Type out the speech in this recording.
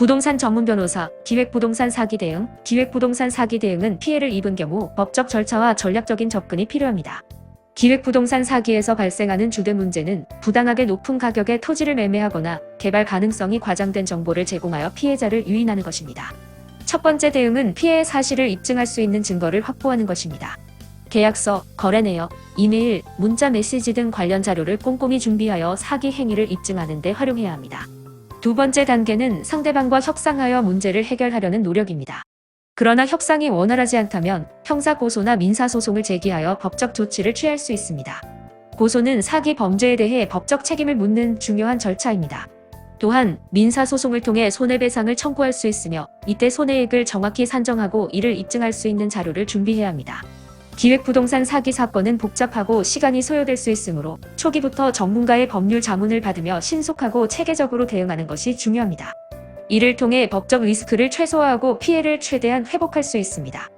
부동산 전문 변호사, 기획부동산 사기 대응, 기획부동산 사기 대응은 피해를 입은 경우 법적 절차와 전략적인 접근이 필요합니다. 기획부동산 사기에서 발생하는 주된 문제는 부당하게 높은 가격에 토지를 매매하거나 개발 가능성이 과장된 정보를 제공하여 피해자를 유인하는 것입니다. 첫 번째 대응은 피해의 사실을 입증할 수 있는 증거를 확보하는 것입니다. 계약서, 거래 내역, 이메일, 문자 메시지 등 관련 자료를 꼼꼼히 준비하여 사기 행위를 입증하는 데 활용해야 합니다. 두 번째 단계는 상대방과 협상하여 문제를 해결하려는 노력입니다. 그러나 협상이 원활하지 않다면 형사 고소나 민사 소송을 제기하여 법적 조치를 취할 수 있습니다. 고소는 사기 범죄에 대해 법적 책임을 묻는 중요한 절차입니다. 또한 민사 소송을 통해 손해배상을 청구할 수 있으며 이때 손해액을 정확히 산정하고 이를 입증할 수 있는 자료를 준비해야 합니다. 기획부동산 사기 사건은 복잡하고 시간이 소요될 수 있으므로 초기부터 전문가의 법률 자문을 받으며 신속하고 체계적으로 대응하는 것이 중요합니다. 이를 통해 법적 리스크를 최소화하고 피해를 최대한 회복할 수 있습니다.